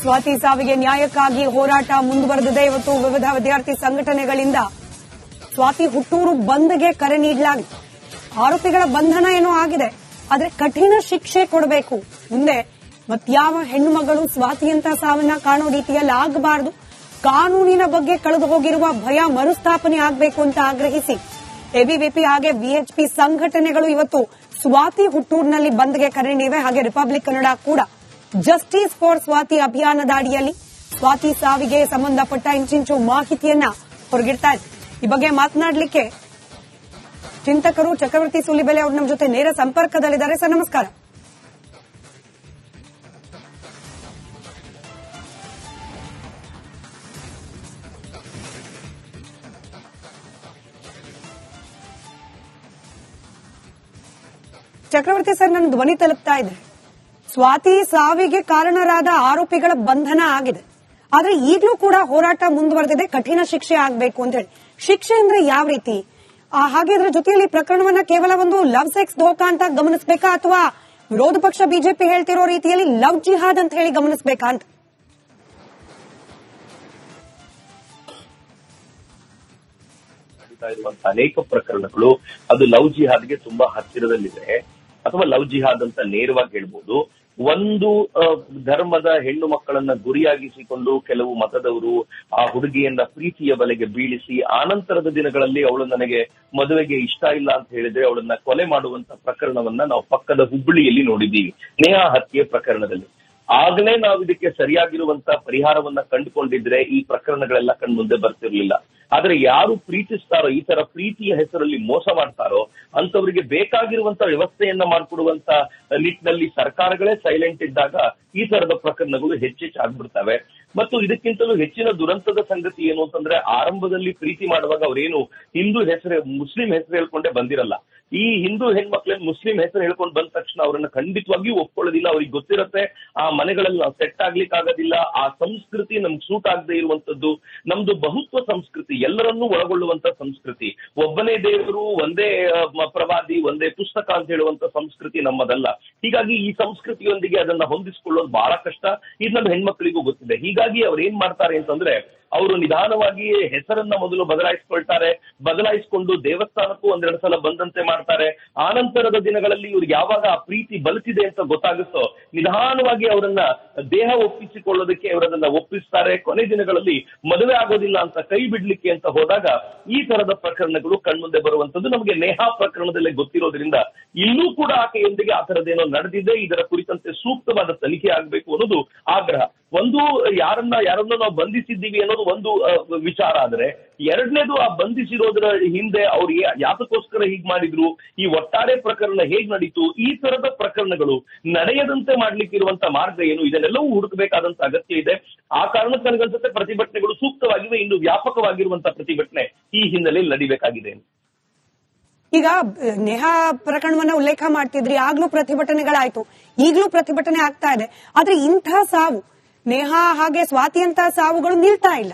ಸ್ವಾತಿ ಸಾವಿಗೆ ನ್ಯಾಯಕ್ಕಾಗಿ ಹೋರಾಟ ಮುಂದುವರೆದಿದೆ. ಇವತ್ತು ವಿವಿಧ ವಿದ್ಯಾರ್ಥಿ ಸಂಘಟನೆಗಳಿಂದ ಸ್ವಾತಿ ಹುಟ್ಟೂರು ಬಂದ್ಗೆ ಕರೆ ನೀಡಲಾಗಿದೆ ಆರೋಪಿಗಳ ಬಂಧನ ಏನೋ ಆಗಿದೆ. ಆದರೆ ಕಠಿಣ ಶಿಕ್ಷೆ ಕೊಡಬೇಕು. ಮುಂದೆ ಮತ್ಯಾವ ಹೆಣ್ಣು ಮಗಳು ಸ್ವಾತಿಯಂತ ಸಾವನ್ನ ಕಾಣೋ ರೀತಿಯಲ್ಲಿ ಆಗಬಾರದು. ಕಾನೂನಿನ ಬಗ್ಗೆ ಕಳೆದು ಹೋಗಿರುವ ಭಯ ಮರುಸ್ಥಾಪನೆ ಆಗಬೇಕು ಅಂತ ಆಗ್ರಹಿಸಿ ಎಬಿವಿಪಿ ಹಾಗೆ ಬಿಎಚ್ಪಿ ಸಂಘಟನೆಗಳು ಇವತ್ತು ಸ್ವಾತಿ ಹುಟ್ಟೂರಿನಲ್ಲಿ ಬಂದ್ಗೆ ಕರೆ ನೀಡಿವೆ. ಹಾಗೆ ರಿಪಬ್ಲಿಕ್ ಕನ್ನಡ ಕೂಡ ಜಸ್ಟಿಸ್ ಫಾರ್ ಸ್ವಾತಿ ಅಭಿಯಾನದ ಅಡಿಯಲ್ಲಿ. ಸ್ವಾತಿ ಸಾವಿಗೆ ಸಂಬಂಧಪಟ್ಟ ಇಂಚಿಂಚು ಮಾಹಿತಿಯನ್ನ ಹೊರಗಿಡ್ತಾ ಇದೆ ಈ ಬಗ್ಗೆ ಮಾತನಾಡಲಿಕ್ಕೆ ಚಿಂತಕರು ಚಕ್ರವರ್ತಿ ಸುಲಿಬೆಲೆ ಅವರು ನಮ್ಮ ಜೊತೆ ನೇರ ಸಂಪರ್ಕದಲ್ಲಿದ್ದಾರೆ. ಸರ್, ನಮಸ್ಕಾರ. ಚಕ್ರವರ್ತಿ ಸರ್, ನನ್ನ ಧ್ವನಿ ತಲುಪ್ತಾ ಇದೆ. ಸ್ವಾತಿ ಸಾವಿಗೆ ಕಾರಣರಾದ ಆರೋಪಿಗಳ ಬಂಧನ ಆಗಿದೆ. ಆದ್ರೆ ಈಗಲೂ ಕೂಡ ಹೋರಾಟ ಮುಂದುವರೆದಿದೆ. ಕಠಿಣ ಶಿಕ್ಷೆ ಆಗಬೇಕು ಅಂತ ಹೇಳಿ. ಶಿಕ್ಷೆ ಅಂದ್ರೆ ಯಾವ ರೀತಿ? ಹಾಗೆ ಅದ್ರ ಜೊತೆಯಲ್ಲಿ ಪ್ರಕರಣವನ್ನ ಕೇವಲ ಒಂದು ಲವ್ ಸೆಕ್ಸ್ ದೋಖಾ ಅಂತ ಗಮನಿಸಬೇಕಾ ಅಥವಾ ವಿರೋಧ ಪಕ್ಷ ಬಿಜೆಪಿ ಹೇಳ್ತಿರೋ ರೀತಿಯಲ್ಲಿ ಲವ್ ಜಿಹಾದ್ ಅಂತ ಹೇಳಿ ಗಮನಿಸಬೇಕಾ ಅಂತ? ಇರುವಂತಹ ಅನೇಕ ಪ್ರಕರಣಗಳು ಅದು ಲವ್ ಜಿಹಾದ್ಗೆ ತುಂಬಾ ಹತ್ತಿರದಲ್ಲಿದೆ. ಅಥವಾ ಲವ್ ಜಿಹಾದ್ ಅಂತ ನೇರವಾಗಿ ಹೇಳ್ಬೋದು. ಒಂದು ಧರ್ಮದ ಹೆಣ್ಣು ಮಕ್ಕಳನ್ನ ಗುರಿಯಾಗಿಸಿಕೊಂಡು ಕೆಲವು ಮತದವರು ಆ ಹುಡುಗಿಯನ್ನ ಪ್ರೀತಿಯ ಬಲೆಗೆ ಬೀಳಿಸಿ, ಆನಂತರದ ದಿನಗಳಲ್ಲಿ ಅವಳು ನನಗೆ ಮದುವೆಗೆ ಇಷ್ಟ ಇಲ್ಲ ಅಂತ ಹೇಳಿದ್ರೆ ಅವಳನ್ನ ಕೊಲೆ ಮಾಡುವಂತ ಪ್ರಕರಣವನ್ನ ನಾವು ಪಕ್ಕದ ಹುಬ್ಬಳ್ಳಿಯಲ್ಲಿ ನೋಡಿದ್ದೀವಿ. ನೇಹಾ ಹತ್ಯೆ ಪ್ರಕರಣದಲ್ಲಿ. ಆಗ್ಲೇ ನಾವು ಇದಕ್ಕೆ ಸರಿಯಾಗಿರುವಂತ ಪರಿಹಾರವನ್ನ ಕಂಡುಕೊಂಡಿದ್ರೆ ಈ ಪ್ರಕರಣಗಳೆಲ್ಲ ಕಣ್ಮುಂದೆ ಬರ್ತಿರ್ಲಿಲ್ಲ. ಆದ್ರೆ ಯಾರು ಪ್ರೀತಿಸ್ತಾರೋ, ಈ ತರ ಪ್ರೀತಿಯ ಹೆಸರಲ್ಲಿ ಮೋಸ ಮಾಡ್ತಾರೋ ಅಂತವರಿಗೆ ಬೇಕಾಗಿರುವಂತ ವ್ಯವಸ್ಥೆಯನ್ನ ಮಾಡಿಕೊಡುವಂತ ನಿಟ್ಟಿನಲ್ಲಿ ಸರ್ಕಾರಗಳೇ ಸೈಲೆಂಟ್ ಇದ್ದಾಗ ಈ ತರದ ಪ್ರಕರಣಗಳು ಹೆಚ್ಚೆಚ್ಚಾಗ್ಬಿಡ್ತವೆ ಮತ್ತು ಇದಕ್ಕಿಂತಲೂ ಹೆಚ್ಚಿನ ದುರಂತದ ಸಂಗತಿ ಏನು ಅಂತಂದ್ರೆ ಆರಂಭದಲ್ಲಿ ಪ್ರೀತಿ ಮಾಡುವಾಗ ಅವರೇನು ಹಿಂದೂ ಹೆಸರು, ಮುಸ್ಲಿಂ ಹೆಸರು ಹೇಳ್ಕೊಂಡೇ ಬಂದಿರಲ್ಲ. ಈ ಹಿಂದೂ ಹೆಣ್ಮಕ್ಳನ್ನ ಮುಸ್ಲಿಂ ಹೆಸರು ಹೇಳ್ಕೊಂಡು ಬಂದ ತಕ್ಷಣ ಅವರನ್ನ ಖಂಡಿತವಾಗಿಯೂ ಒಪ್ಕೊಳ್ಳೋದಿಲ್ಲ, ಅವ್ರಿಗೆ ಗೊತ್ತಿರತ್ತೆ, ಆ ಮನೆಗಳಲ್ಲಿ ನಾವು ಸೆಟ್ ಆಗ್ಲಿಕ್ಕೆ ಆಗೋದಿಲ್ಲ ಆ ಸಂಸ್ಕೃತಿ ನಮ್ಗೆ ಸೂಟ್ ಆಗದೆ ಇರುವಂತದ್ದು ನಮ್ದು ಬಹುತ್ವ ಸಂಸ್ಕೃತಿ, ಎಲ್ಲರನ್ನೂ ಒಳಗೊಳ್ಳುವಂತ ಸಂಸ್ಕೃತಿ. ಒಬ್ಬನೇ ದೇವರು, ಒಂದೇ ಪ್ರವಾದಿ, ಒಂದೇ ಪುಸ್ತಕ ಅಂತ ಹೇಳುವಂತ ಸಂಸ್ಕೃತಿ ನಮ್ಮದಲ್ಲ. ಹೀಗಾಗಿ ಈ ಸಂಸ್ಕೃತಿಯೊಂದಿಗೆ ಅದನ್ನ ಹೊಂದಿಸಿಕೊಳ್ಳೋದು ಬಹಳ ಕಷ್ಟ. ಇದು ನಮ್ಮ ಹೆಣ್ಮಕ್ಳಿಗೂ ಗೊತ್ತಿದೆ. ಹೀಗಾಗಿ ಅವ್ರು ಏನ್ ಮಾಡ್ತಾರೆ ಅಂತಂದ್ರೆ ಅವರು ನಿಧಾನವಾಗಿಯೇ ಹೆಸರನ್ನ ಮೊದಲು ಬದಲಾಯಿಸ್ಕೊಳ್ತಾರೆ. ಬದಲಾಯಿಸಿಕೊಂಡು ದೇವಸ್ಥಾನಕ್ಕೂ ಒಂದೆರಡು ಸಲ ಬಂದಂತೆ ಮಾಡ್ತಾರೆ. ಆನಂತರದ ದಿನಗಳಲ್ಲಿ ಇವ್ರಿಗೆ ಯಾವಾಗ ಆ ಪ್ರೀತಿ ಬಲಿಸಿದೆ ಅಂತ ಗೊತ್ತಾಗುತ್ತೋ, ನಿಧಾನವಾಗಿ ಅವರನ್ನ ದೇಹ ಒಪ್ಪಿಸಿಕೊಳ್ಳೋದಕ್ಕೆ ಅವರನ್ನ ಒಪ್ಪಿಸ್ತಾರೆ. ಕೊನೆ ದಿನಗಳಲ್ಲಿ ಮದುವೆ ಆಗೋದಿಲ್ಲ ಅಂತ ಕೈ ಬಿಡ್ಲಿಕ್ಕೆ ಅಂತ ಹೋದಾಗ ಈ ತರದ ಪ್ರಕರಣಗಳು ಕಣ್ಮುಂದೆ ಬರುವಂತದ್ದು ನಮಗೆ ನೇಹಾ ಪ್ರಕರಣದಲ್ಲೇ ಗೊತ್ತಿರೋದ್ರಿಂದ ಇಲ್ಲೂ ಕೂಡ ಆಕೆಯೊಂದಿಗೆ ಆ ತರದೇನೋ ನಡೆದಿದೆ. ಇದರ ಕುರಿತಂತೆ ಸೂಕ್ತವಾದ ತನಿಖೆ ಆಗಬೇಕು ಅನ್ನೋದು ಆಗ್ರಹ. ಒಂದು ಯಾರನ್ನ ಯಾರನ್ನ ನಾವು ಬಂಧಿಸಿದ್ದೀವಿ ಅನ್ನೋದು ಒಂದು ಆ, ವಿಚಾರ ಆದ್ರೆ ಎರಡನೇದು ಆ ಬಂಧಿಸಿರೋದ್ರ ಹಿಂದೆ ಅವ್ರು ಯಾತಕ್ಕೋಸ್ಕರ ಹೀಗ್ ಮಾಡಿದ್ರು ಈ ಒಟ್ಟಾರೆ ಪ್ರಕರಣ ಹೇಗ್ ನಡೀತು ಈ ತರದ ಪ್ರಕರಣಗಳು ನಡೆಯದಂತೆ ಮಾಡ್ಲಿಕ್ಕೆ ಇರುವಂತ ಮಾರ್ಗ ಏನು ಇದನ್ನೆಲ್ಲವೂ ಹುಡುಕಬೇಕಾದಂತ ಅಗತ್ಯ ಇದೆ. ಆ ಕಾರಣಕ್ಕೆ ನನಗನ್ಸುತ್ತೆ ಪ್ರತಿಭಟನೆಗಳು ಸೂಕ್ತವಾಗಿವೆ ಇನ್ನು ವ್ಯಾಪಕವಾಗಿರುವಂತ ಪ್ರತಿಭಟನೆ ಈ ಹಿನ್ನೆಲೆಯಲ್ಲಿ ನಡಿಬೇಕಾಗಿದೆ. ಈಗ ನೇಹಾ ಪ್ರಕರಣವನ್ನ ಉಲ್ಲೇಖ ಮಾಡ್ತಿದ್ರಿ ಆಗ್ಲೂ ಪ್ರತಿಭಟನೆಗಳಾಯ್ತು. ಈಗಲೂ ಪ್ರತಿಭಟನೆ ಆಗ್ತಾ ಇದೆ. ಆದ್ರೆ ಇಂಥ ಸಾವು ನೇಹಾ ಹಾಗೆ ಸ್ವಾತಿ ಅಂತ ಸಾವುಗಳು ನಿಲ್ತಾ ಇಲ್ಲ.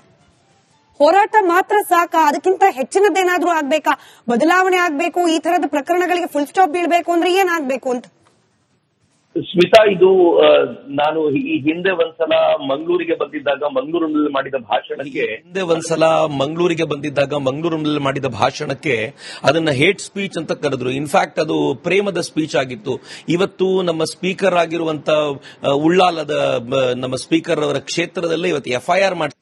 ಹೋರಾಟ ಮಾತ್ರ ಸಾಕ, ಅದಕ್ಕಿಂತ ಹೆಚ್ಚಿನದ್ದೇನಾದ್ರೂ ಆಗ್ಬೇಕಾ? ಬದಲಾವಣೆ ಆಗ್ಬೇಕು, ಈ ತರದ ಪ್ರಕರಣಗಳಿಗೆ ಫುಲ್ ಸ್ಟಾಪ್ ಬೀಳ್ಬೇಕು ಅಂದ್ರೆ ಏನಾಗ್ಬೇಕು ಅಂತ? ಸ್ಮಿತಾ, ಇದು ನಾನು ಈ ಹಿಂದೆ ಒಂದ್ಸಲ ಮಂಗಳೂರಿಗೆ ಬಂದಿದ್ದಾಗ ಮಂಗಳೂರಿನಲ್ಲಿ ಮಾಡಿದ ಭಾಷಣಕ್ಕೆ ಹಿಂದೆ ಒಂದ್ಸಲ ಮಂಗಳೂರಿಗೆ ಬಂದಿದ್ದಾಗ ಮಂಗಳೂರಿನಲ್ಲಿ ಮಾಡಿದ ಭಾಷಣಕ್ಕೆ ಅದನ್ನ ಹೇಟ್ ಸ್ಪೀಚ್ ಅಂತ ಕರೆದ್ರು. ಇನ್ಫ್ಯಾಕ್ಟ್ ಅದು ಪ್ರೇಮದ ಸ್ಪೀಚ್ ಆಗಿತ್ತು. ಇವತ್ತು ನಮ್ಮ ಸ್ಪೀಕರ್ ಆಗಿರುವಂತ ಉಳ್ಳಾಲದ ನಮ್ಮ ಸ್ಪೀಕರ್ ಅವರ ಕ್ಷೇತ್ರದಲ್ಲೇ ಇವತ್ತು ಎಫ್ಐಆರ್ ಮಾಡಿ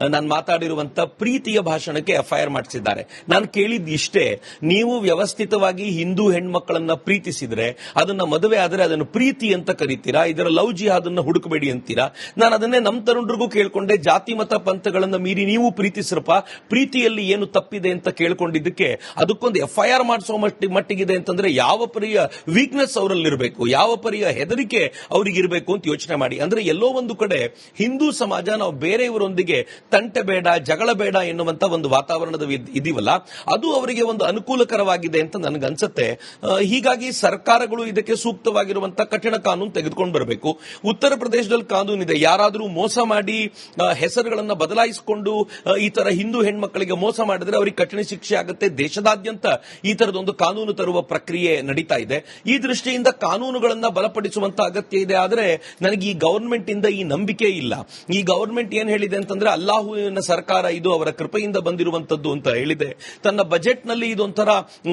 ನಾನು ಮಾತಾಡಿರುವಂತ ಪ್ರೀತಿಯ ಭಾಷಣಕ್ಕೆ ಎಫ್ಐಆರ್ ಮಾಡಿಸಿದ್ದಾರೆ. ನಾನು ಕೇಳಿದ್ ಇಷ್ಟೇ, ನೀವು ವ್ಯವಸ್ಥಿತವಾಗಿ ಹಿಂದೂ ಹೆಣ್ಮಕ್ಕಳನ್ನ ಪ್ರೀತಿಸಿದ್ರೆ, ಅದನ್ನ ಮದುವೆ ಆದರೆ ಅದನ್ನು ಪ್ರೀತಿ ಅಂತ ಕರಿತೀರಾ? ಇದರ ಲವ್ ಅದನ್ನ ಹುಡುಕಬೇಡಿ ಅಂತೀರಾ? ನಾನು ಅದನ್ನೇ ನಮ್ಮ ತರುಣರಿಗೂ ಕೇಳ್ಕೊಂಡೆ, ಜಾತಿ ಮತ ಪಂಥಗಳನ್ನ ಮೀರಿ ನೀವು ಪ್ರೀತಿಸ್ರಪ್ಪ, ಪ್ರೀತಿಯಲ್ಲಿ ಏನು ತಪ್ಪಿದೆ ಅಂತ ಕೇಳ್ಕೊಂಡಿದ್ದಕ್ಕೆ ಅದಕ್ಕೊಂದು ಎಫ್ಐಆರ್ ಮಾಡಿಸೋ ಮಟ್ಟಿ ಮಟ್ಟಿಗಿದೆ ಅಂತಂದ್ರೆ ಯಾವ ಪರಿಯ ವೀಕ್ನೆಸ್ ಅವರಲ್ಲಿರಬೇಕು, ಯಾವ ಪರಿಯ ಹೆದರಿಕೆ ಅವರಿಗಿರಬೇಕು ಅಂತ ಯೋಚನೆ ಮಾಡಿ. ಅಂದ್ರೆ ಎಲ್ಲೋ ಒಂದು ಕಡೆ ಹಿಂದೂ ಸಮಾಜ ನಾವು ಬೇರೆಯವರೊಂದಿಗೆ ತಂಟೆ ಬೇಡ, ಜಗಳ ಬೇಡ ಎನ್ನುವಂತ ಒಂದು ವಾತಾವರಣದ ಇದ್- ಇದೀವಲ್ಲ, ಅದು ಅವರಿಗೆ ಒಂದು ಅನುಕೂಲಕರವಾಗಿದೆ ಅಂತ ನನಗನ್ಸುತ್ತೆ. ಹೀಗಾಗಿ ಸರ್ಕಾರಗಳು ಇದಕ್ಕೆ ಸೂಕ್ತವಾಗಿರುವಂತಹ ಕಠಿಣ ಕಾನೂನು ತೆಗೆದುಕೊಂಡು ಬರಬೇಕು. ಉತ್ತರ ಪ್ರದೇಶದಲ್ಲಿ ಕಾನೂನು ಇದೆ. ಯಾರಾದರೂ ಮೋಸ ಮಾಡಿ ಹೆಸರುಗಳನ್ನು ಬದಲಾಯಿಸಿಕೊಂಡು ಈ ತರ ಹಿಂದೂ ಹೆಣ್ಮಕ್ಕಳಿಗೆ ಮೋಸ ಮಾಡಿದ್ರೆ ಅವರಿಗೆ ಕಠಿಣ ಶಿಕ್ಷೆ ಆಗುತ್ತೆ. ದೇಶದಾದ್ಯಂತ ಈ ತರದೊಂದು ಕಾನೂನು ತರುವ ಪ್ರಕ್ರಿಯೆ ನಡೀತಾ ಇದೆ. ಈ ದೃಷ್ಟಿಯಿಂದ ಕಾನೂನುಗಳನ್ನ ಬಲಪಡಿಸುವಂತ ಅಗತ್ಯ ಇದೆ. ಆದರೆ ನನಗೆ ಈ ಗವರ್ಮೆಂಟ್ ಇಂದ ಈ ನಂಬಿಕೆ ಇಲ್ಲ. ಈ ಗವರ್ಮೆಂಟ್ ಏನ್ ಹೇಳಿದೆ ಅಂತಂದ್ರೆ ಅಲ್ಲಾಹುವಿನ ಸರ್ಕಾರ ಇದು ಅವರ ಕೃಪೆಯಿಂದ ಬಂದಿರುವಂತದ್ದು ಅಂತ ಹೇಳಿದೆ. ತನ್ನ ಬಜೆಟ್ನಲ್ಲಿ ಇದೊಂಥರ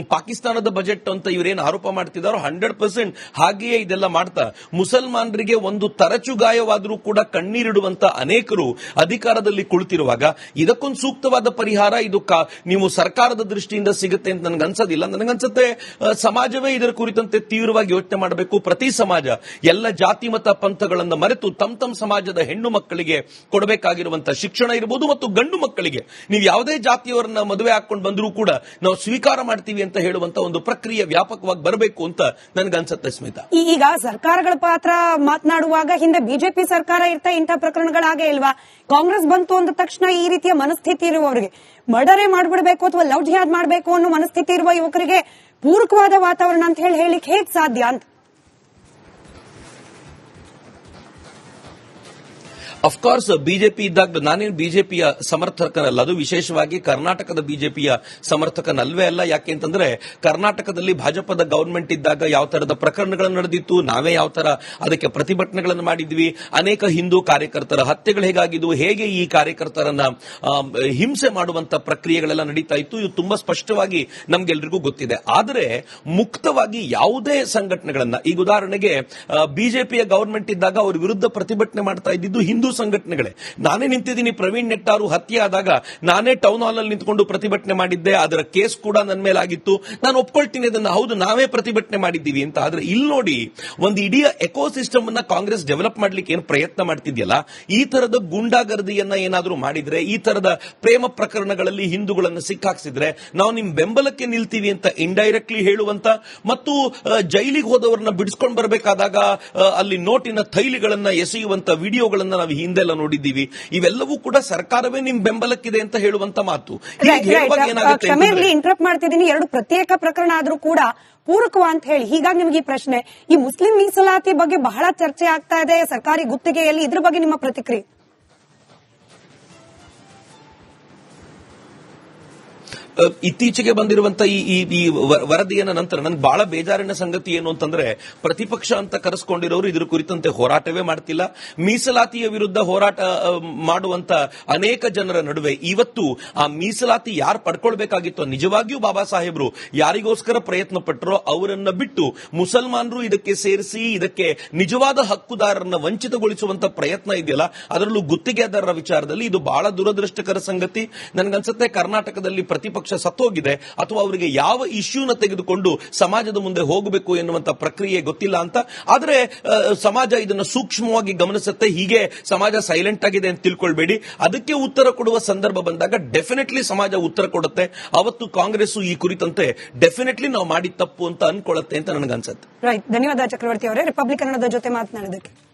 ಪಾಕಿಸ್ತಾನದ ಬಜೆಟ್ ಅಂತ ಇವರೇನು ಆರೋಪ ಮಾಡ್ತಿದ್ದಾರೋ ಹಂಡ್ರೆಡ್ ಪರ್ಸೆಂಟ್ ಹಾಗೆಯೇ ಇದೆಲ್ಲ ಮಾಡ್ತಾ. ಮುಸಲ್ಮಾನರಿಗೆ ಒಂದು ತರಚುಗಾಯವಾದರೂ ಕೂಡ ಕಣ್ಣೀರಿಡುವಂತ ಅನೇಕರು ಅಧಿಕಾರದಲ್ಲಿ ಕುಳಿತಿರುವಾಗ ಇದಕ್ಕೊಂದು ಸೂಕ್ತವಾದ ಪರಿಹಾರ ಇದು ನೀವು ಸರ್ಕಾರದ ದೃಷ್ಟಿಯಿಂದ ಸಿಗುತ್ತೆ ಅಂತ ನನಗನ್ಸೋದಿಲ್ಲ. ನನಗನ್ಸುತ್ತೆ ಸಮಾಜವೇ ಇದರ ಕುರಿತಂತೆ ತೀವ್ರವಾಗಿ ಯೋಚನೆ ಮಾಡಬೇಕು. ಪ್ರತಿ ಸಮಾಜ, ಎಲ್ಲ ಜಾತಿ ಮತ ಪಂಥಗಳನ್ನು ಮರೆತು ತಮ್ಮ ತಮ್ಮ ಸಮಾಜದ ಹೆಣ್ಣು ಮಕ್ಕಳಿಗೆ ಕೊಡಬೇಕಾಗಿರುವಂತಹ ಶಿಕ್ಷಣ ಇರಬಹುದು ಮತ್ತು ಗಂಡು ಮಕ್ಕಳಿಗೆ ನೀವು ಯಾವುದೇ ಜಾತಿಯವರನ್ನ ಮದುವೆ ಹಾಕೊಂಡು ಬಂದರೂ ಕೂಡ ನಾವು ಸ್ವೀಕಾರ ಮಾಡ್ತೀವಿ ಅಂತ ಹೇಳುವಂತ ಒಂದು ಪ್ರಕ್ರಿಯೆ ವ್ಯಾಪಕವಾಗಿ ಬರಬೇಕು ಅಂತ ನನಗನ್ಸುತ್ತೆ ಸ್ಮಿತಾ. ಈಗ ಸರ್ಕಾರಗಳ ಪಾತ್ರ ಮಾತನಾಡುವಾಗ ಹಿಂದೆ ಬಿಜೆಪಿ ಸರ್ಕಾರ ಇರ್ತಾ ಇಂಥ ಪ್ರಕರಣಗಳಾಗೇ ಇಲ್ವಾ? ಕಾಂಗ್ರೆಸ್ ಬಂತು ಅಂದ ತಕ್ಷಣ ಈ ರೀತಿಯ ಮನಸ್ಥಿತಿ ಇರುವವರಿಗೆ ಮರ್ಡರೇ ಮಾಡ್ಬಿಡ್ಬೇಕು ಅಥವಾ ಲವ್ ಜಿಹಾದ್ ಮಾಡಬೇಕು ಅನ್ನೋ ಮನಸ್ಥಿತಿ ಇರುವ ಯುವಕರಿಗೆ ಪೂರಕವಾದ ವಾತಾವರಣ ಅಂತ ಹೇಳಿ ಹೇಳಿಕ್ ಹೇಗ್ ಸಾಧ್ಯ ಅಂತ? ಅಫ್ಕೋರ್ಸ್ ಬಿಜೆಪಿ ಇದ್ದಾಗ ನಾನೇನು ಬಿಜೆಪಿಯ ಸಮರ್ಥಕನಲ್ಲ. ಅದು ವಿಶೇಷವಾಗಿ ಕರ್ನಾಟಕದ ಬಿಜೆಪಿಯ ಸಮರ್ಥಕನಲ್ವೇ ಅಲ್ಲ. ಯಾಕೆ ಅಂತಂದ್ರೆ, ಕರ್ನಾಟಕದಲ್ಲಿ ಭಾಜಪದ ಗವರ್ಮೆಂಟ್ ಇದ್ದಾಗ ಯಾವ ತರದ ಪ್ರಕರಣಗಳು ನಡೆದಿತ್ತು, ನಾವೇ ಯಾವ ತರ ಅದಕ್ಕೆ ಪ್ರತಿಭಟನೆಗಳನ್ನು ಮಾಡಿದ್ವಿ. ಅನೇಕ ಹಿಂದೂ ಕಾರ್ಯಕರ್ತರ ಹತ್ಯೆಗಳು ಹೇಗಾಗಿದ್ದು ಹೇಗೆ ಈ ಕಾರ್ಯಕರ್ತರನ್ನ ಹಿಂಸೆ ಮಾಡುವಂತ ಪ್ರಕ್ರಿಯೆಗಳೆಲ್ಲ ನಡೀತಾ ಇತ್ತು, ಇದು ತುಂಬಾ ಸ್ಪಷ್ಟವಾಗಿ ನಮ್ಗೆಲ್ರಿಗೂ ಗೊತ್ತಿದೆ. ಆದರೆ, ಮುಕ್ತವಾಗಿ ಯಾವುದೇ ಸಂಘಟನೆಗಳನ್ನ, ಈಗ ಉದಾಹರಣೆಗೆ ಬಿಜೆಪಿಯ ಗವರ್ಮೆಂಟ್ ಇದ್ದಾಗ ಅವ್ರ ವಿರುದ್ಧ ಪ್ರತಿಭಟನೆ ಮಾಡ್ತಾ ಇದ್ದಿದ್ದು ಹಿಂದೂ ಸಂಘಟನೆಗಳೇ. ನಾನೇ ನಿಂತಿದ್ದೀನಿ, ಪ್ರವೀಣ್ ನೆಟ್ಟಾರು ಹತ್ಯೆ ಆದಾಗ ನಾನೇ ಟೌನ್ ಹಾಲ್ ಅಲ್ಲಿ ನಿಂತ್ಕೊಂಡು ಪ್ರತಿಭಟನೆ ಮಾಡಿದ್ದೆ, ಅದರ ಕೇಸ್ ಕೂಡ ನನ್ನ ಮೇಲೆ ಆಗಿತ್ತು ನಾನು ಒಪ್ಕೊಳ್ತೀನಿ ಅದನ್ನ, ಹೌದು, ನಾವೇ ಪ್ರತಿಭಟನೆ ಮಾಡಿದ್ದೀವಿ ಅಂತ. ಆದ್ರೆ ಇಲ್ಲಿ ನೋಡಿ, ಒಂದು ಇಡೀ ಎಕೋಸಿಸ್ಟಮ್ ಅನ್ನ ಕಾಂಗ್ರೆಸ್ ಡೆವಲಪ್ ಮಾಡ್ಲಿಕ್ಕೆ ಏನು ಪ್ರಯತ್ನ ಮಾಡ್ತಿದ್ಯಲ್ಲ? ಈ ತರದ ಗುಂಡಾಗರ್ದಿಯನ್ನ ಏನಾದರೂ ಮಾಡಿದ್ರೆ, ಈ ತರದ ಪ್ರೇಮ ಪ್ರಕರಣಗಳಲ್ಲಿ ಹಿಂದೂಗಳನ್ನು ಸಿಕ್ಕಾಕ್ಸಿದ್ರೆ, ನಾವು ನಿಮ್ ಬೆಂಬಲಕ್ಕೆ ನಿಲ್ತೀವಿ ಅಂತ ಇಂಡೈರೆಕ್ಟ್ಲಿ ಹೇಳುವಂತ, ಮತ್ತು ಜೈಲಿಗೆ ಹೋದವರನ್ನ ಬಿಡಿಸ್ಕೊಂಡು ಬರಬೇಕಾದಾಗ ಅಲ್ಲಿ ನೋಟಿನ ಥೈಲಿಗಳನ್ನ ಎಸೆಯುವಂತ ವಿಡಿಯೋಗಳನ್ನ ನಾವು ಹಿಂದೆಲ್ಲ ನೋಡಿದ್ದೀವಿ. ಇವೆಲ್ಲವೂ ಕೂಡ ಸರ್ಕಾರವೇ ನಿಮ್ ಬೆಂಬಲಕ್ಕಿದೆ ಅಂತ ಹೇಳುವಂತ ಮಾತು. ಕ್ಷಮೆಯಲ್ಲಿ ಇಂಟರಪ್ಟ್ ಮಾಡ್ತಿದ್ದೀನಿ. ಎರಡು ಪ್ರತ್ಯೇಕ ಪ್ರಕರಣ ಆದ್ರೂ ಕೂಡ ಪೂರಕವ ಅಂತ ಹೇಳಿ. ಹೀಗಾಗಿ ನಿಮಗೆ ಈ ಪ್ರಶ್ನೆ. ಈ ಮುಸ್ಲಿಂ ಮೀಸಲಾತಿ ಬಗ್ಗೆ ಬಹಳ ಚರ್ಚೆ ಆಗ್ತಾ ಇದೆ. ಸರ್ಕಾರಿ ಗುತ್ತಿಗೆಯಲ್ಲಿ ಇದ್ರ ಬಗ್ಗೆ ನಿಮ್ಮ ಪ್ರತಿಕ್ರಿಯೆ? ಇತ್ತೀಚೆಗೆ ಬಂದಿರುವಂತ ಈ ಈ ವರದಿಯನ್ನ ನಂತರ ನನ್ಗೆ ಬಹಳ ಬೇಜಾರಿನ ಸಂಗತಿ ಏನು ಅಂತಂದ್ರೆ ಪ್ರತಿಪಕ್ಷ ಅಂತ ಕರೆಸ್ಕೊಂಡಿರೋರು ಇದ್ರ ಕುರಿತಂತೆ ಹೋರಾಟವೇ ಮಾಡ್ತಿಲ್ಲ. ಮೀಸಲಾತಿಯ ವಿರುದ್ಧ ಹೋರಾಟ ಮಾಡುವಂತ ಅನೇಕ ಜನರ ನಡುವೆ ಇವತ್ತು ಆ ಮೀಸಲಾತಿ ಯಾರು ಪಡ್ಕೊಳ್ಬೇಕಾಗಿತ್ತು ನಿಜವಾಗಿಯೂ ಬಾಬಾ ಸಾಹೇಬ್ರು ಯಾರಿಗೋಸ್ಕರ ಪ್ರಯತ್ನ ಪಟ್ಟರೋ ಅವರನ್ನ ಬಿಟ್ಟು ಮುಸಲ್ಮಾನರು ಇದಕ್ಕೆ ಸೇರಿಸಿ ಇದಕ್ಕೆ ನಿಜವಾದ ಹಕ್ಕುದಾರರನ್ನ ವಂಚಿತಗೊಳಿಸುವಂತ ಪ್ರಯತ್ನ ಇದೆಯಲ್ಲ, ಅದರಲ್ಲೂ ಗುತ್ತಿಗೆದಾರರ ವಿಚಾರದಲ್ಲಿ ಇದು ಬಹಳ ದುರದೃಷ್ಟಕರ ಸಂಗತಿ. ನನಗನ್ಸುತ್ತೆ ಕರ್ನಾಟಕದಲ್ಲಿ ಪ್ರತಿಪಕ್ಷ ಸತ್ತೋಗಿದೆ ಅಥವಾ ಅವರಿಗೆ ಯಾವ ಇಶ್ಯೂನ ತೆಗೆದುಕೊಂಡು ಸಮಾಜದ ಮುಂದೆ ಹೋಗಬೇಕು ಎನ್ನುವಂತ ಪ್ರಕ್ರಿಯೆ ಗೊತ್ತಿಲ್ಲ ಅಂತ. ಆದರೆ ಸಮಾಜ ಇದನ್ನ ಸೂಕ್ಷ್ಮವಾಗಿ ಗಮನಿಸುತ್ತೆ. ಹೀಗೆ ಸಮಾಜ ಸೈಲೆಂಟ್ ಆಗಿದೆ ಅಂತ ತಿಳ್ಕೊಳ್ಬೇಡಿ. ಅದಕ್ಕೆ ಉತ್ತರ ಕೊಡುವ ಸಂದರ್ಭ ಬಂದಾಗ ಡೆಫಿನೆಟ್ಲಿ ಸಮಾಜ ಉತ್ತರ ಕೊಡುತ್ತೆ. ಅವತ್ತು ಕಾಂಗ್ರೆಸ್ ಈ ಕುರಿತಂತೆ ಡೆಫಿನೆಟ್ಲಿ ನಾವು ಮಾಡಿದ ತಪ್ಪು ಅಂತ ಅನ್ಕೊಳ್ಳುತ್ತೆ ಅಂತ ನನಗನ್ಸುತ್ತೆ. ರೈಟ್ ಧನ್ಯವಾದ ಚಕ್ರವರ್ತಿ ಅವರೇ. ರಿಪಬ್ಲಿಕ್ ಕನ್ನಡದ ಜೊತೆ ಮಾತನಾಡಿದಕ್ಕೆ.